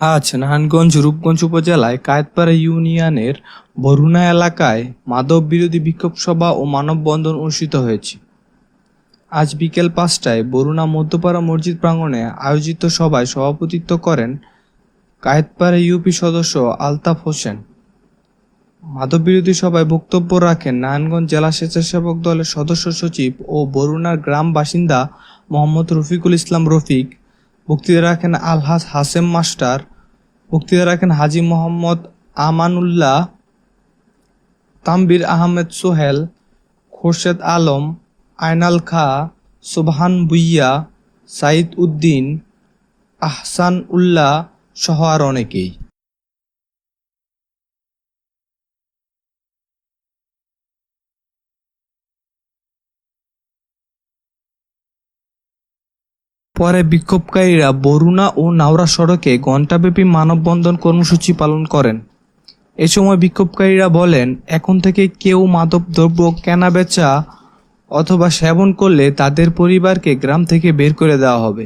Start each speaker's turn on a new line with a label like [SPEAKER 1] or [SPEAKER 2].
[SPEAKER 1] আজ নারায়ণগঞ্জ, রূপগঞ্জ উপজেলায় কায়েতপাড়া ইউনিয়নের বরুণা এলাকায় মাদক বিরোধী বিক্ষোভ সভা ও মানববন্ধন অনুষ্ঠিত হয়েছে। আজ বিকেল পাঁচটায় বরুণা মধ্যপাড়া মসজিদ প্রাঙ্গণে আয়োজিত সভায় সভাপতিত্ব করেন কায়েতপাড়া ইউপি সদস্য আলতাফ হোসেন। মাদক বিরোধী সভায় বক্তব্য রাখেন নারায়ণগঞ্জ জেলা স্বেচ্ছাসেবক দলের সদস্য সচিব ও বরুণার গ্রাম বাসিন্দা মোহাম্মদ রফিকুল ইসলাম রফিক বক্তৃতা রাখেন আলহাজ হাসেম মাস্টার বক্তৃতা রাখেন হাজি মোহাম্মদ আমানুল্লাহ, তাম্বির আহমেদ সোহেল, খোরশেদ আলম, আয়নাল খা, সুবহান বুইয়া সাইদ উদ্দিন, আহসান উল্লাহ সহ আর অনেকেই। পরে বিক্ষোভকারীরা বরুণা ও নাওরা সড়কে ঘণ্টাব্যাপী মানববন্ধন কর্মসূচি পালন করেন। এ সময় বিক্ষোভকারীরা বলেন, এখন থেকে কেউ মাদকদ্রব্য কেনা বেচা অথবা সেবন করলে তাদের পরিবারকে গ্রাম থেকে বের করে দেওয়া হবে।